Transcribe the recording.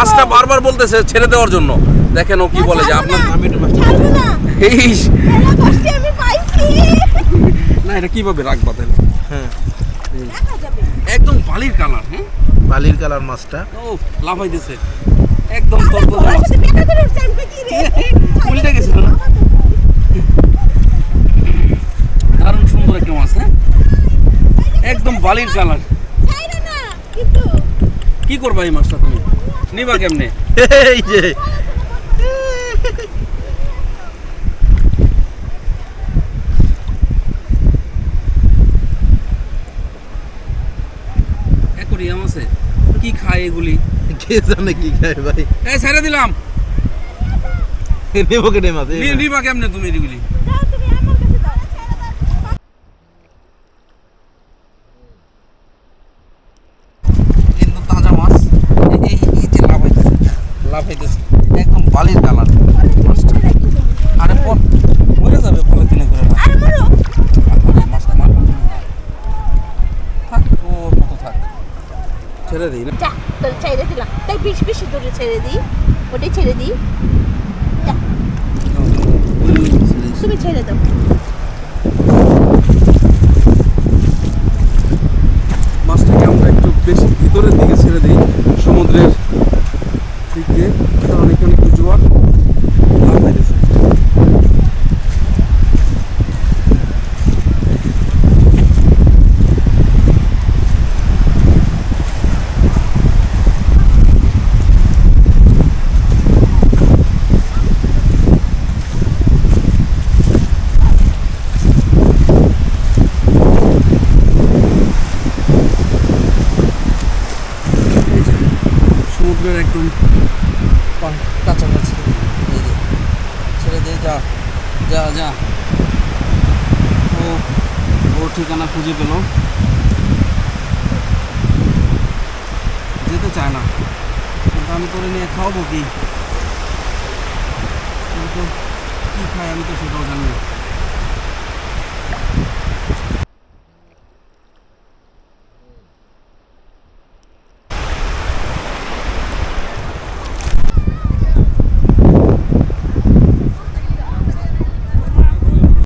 মাছটা বারবার বলতেছে ছেড়ে দেওয়ার জন্য। দেখেন ও কি বলে যে আপনার আমি একটু মাছটা ছাড়বো না। এই আমি পাইছি। না এটা কীভাবে রাখবা তাহলে? হ্যাঁ। একদম বালির কালার হ্যাঁ? বালির কালার মাছটা। ও লাফাইতেছে। একদম আরে তরতাজা তোমার মাছ। সাথে দেখা করে উঠছে কি রে? উল্টে গেছিল না? দারুণ সুন্দর একটা মাছ হ্যাঁ? একদম বালির কালার। কি করবা এই মাছটা তুমি? নিবা কেমনে? এই যে। অ্যাকোরিয়াম আছে। কি খায় এগুলি? কে জানে কি খায় ভাই? এই ছেড়ে দিলাম। কেটে মাছ। নিবা কেমনে তুমি এগুলি দাও তুমি আমার কাছে দাও ছাইরে দাও কিন্তু তাজা মাছ এই- এই এই যে লাফাইতেছে লাফাইতেছে একদম বালির ডালা মাছটা আরে মরে যাবে দিনে করে মাছটা মারবো। থাক ও মতো থাক। ছেড়ে দিই না। ছেড়ে দিলাম। তাই বেশি বেশি দূরে ছেড়ে দিই। ওটাই ছেড়ে দিই। তুমি ছেড়ে দাও মাছটাকে আমরা একটু বেশি ভিতরের দিকে ছেড়ে দিই সমুদ্রের দিকে কারণ এখানে একটু জোয়ার লাফাইতেছে এই যে সমুদ্রের একদম কাছাকাছি। এই ছেড়ে দে, যা যা যা। ও ওর ঠিকানা খুঁজে পেল। যেতে চায় না। কিন্তু আমি তোরে নিয়ে খাওয়াবো কি? কিন্তু খায় আমি তো সেটাও জানি না।